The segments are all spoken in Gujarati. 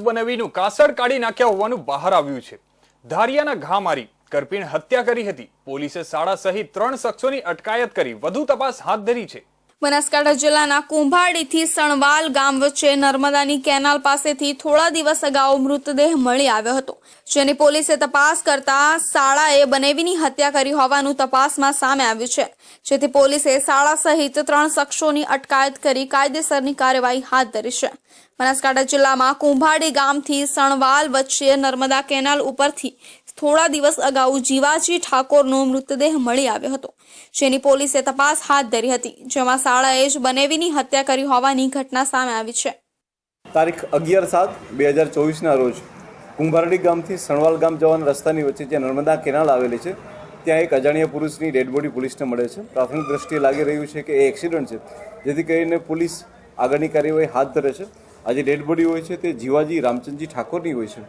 બનાવીનું કાસળ કાઢી નાખ્યા હોવાનું બહાર આવ્યું છે. ધારિયાના ઘા મારી કરપીણ હત્યા કરી હતી. પોલીસે શાળા સહિત ત્રણ શખ્સોની અટકાયત કરી. વધુ તપાસ હાથ ધરી છે. બનાસકાંઠા જિલ્લાના કુંભાડીથી સણવાલ ગામ વચ્ચે નર્મદાની કેનાલ પાસેથી થોડા દિવસ અગાઉ મૃતદેહ મળી આવ્યો હતો, જેની પોલીસે તપાસ કરતા શાળાએ બનેવીની હત્યા કરી હોવાનું તપાસમાં સામે આવ્યું છે, જેથી પોલીસે શાળા સહિત ત્રણ શખ્સોની અટકાયત કરી કાયદેસરની કાર્યવાહી હાથ ધરી છે. બનાસકાંઠા જિલ્લામાં કુંભાડી ગામથી સણવાલ વચ્ચે નર્મદા કેનાલ ઉપરથી થોડા દિવસ અગાઉ જીવાજી ઠાકોરનો મૃતદેહ મળી આવ્યો હતો. જેની પોલીસે તપાસ હાથ ધરી હતી. જેમાં શાળાએ જ બનેવીની હત્યા કરી હોવાની ઘટના સામે આવી છે. તારીખ અગિયાર સાત બે હજાર ચોવીસના રોજ કુંભારડી ગામથી સણવાલ ગામ જવાના રસ્તાની વચ્ચે જ્યાં નર્મદા કેનાલ આવેલી છે, ત્યાં એક અજાણ્યા પુરુષની ડેડ બોડી પોલીસને મળે છે. પ્રાથમિક દ્રષ્ટિએ લાગી રહ્યું છે કે એ એક્સિડન્ટ છે, જેથી કરીને પોલીસ આગળની કાર્યવાહી હાથ ધરે છે. આ જે ડેડ બોડી હોય છે તે જીવાજી રામચંદજી ઠાકોરની હોય છે.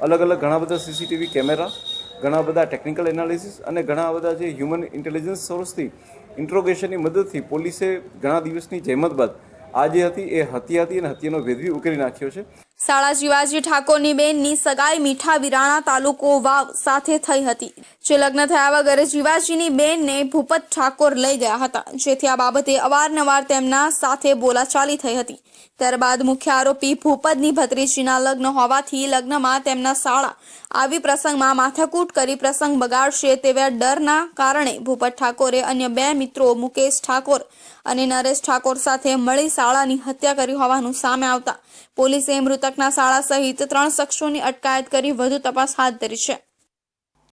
અલગ અલગ ઘણા બધા સીસીટીવી કેમેરા, ઘણા બધા ટેકનિકલ એનાલિસિસ અને ઘણા બધા જે હ્યુમન ઇન્ટેલિજન્સ સોર્સથી ઇન્ટ્રોગેશનની મદદથી પોલીસે ઘણા દિવસની જહેમત બાદ આ જે હતી એ હત્યા હતી અને હત્યાનો ભેદવી ઉકેલી નાખ્યો છે. શાળા શિવાજી ઠાકોરની બેનની સગાઈ મીઠા વિરાણા તાલુકો વાવ સાથે થઈ હતી. જે લગ્ન થયા વગર જીવાજીની બેનને ભૂપત ઠાકોર લઈ ગયા હતા. જેથી આ બાબતે અવારનવાર તેમના સાથે બોલાચાલી થઈ હતી. ત્યારબાદ મુખ્ય આરોપી ભૂપતની ભત્રીજીના લગ્ન હોવાથી લગ્નમાં તેમના શાળા આવી પ્રસંગમાં માથાકૂટ કરી પ્રસંગ બગાડશે તેવા ડરના કારણે ભૂપત ઠાકોરે અન્ય બે મિત્રો મુકેશ ઠાકોર અને નરેશ ઠાકોર સાથે મળી શાળાની હત્યા કરી હોવાનું સામે આવતા પોલીસે મૃતકના શાળા સહિત ત્રણ શખ્સોની અટકાયત કરી વધુ તપાસ હાથ ધરી છે.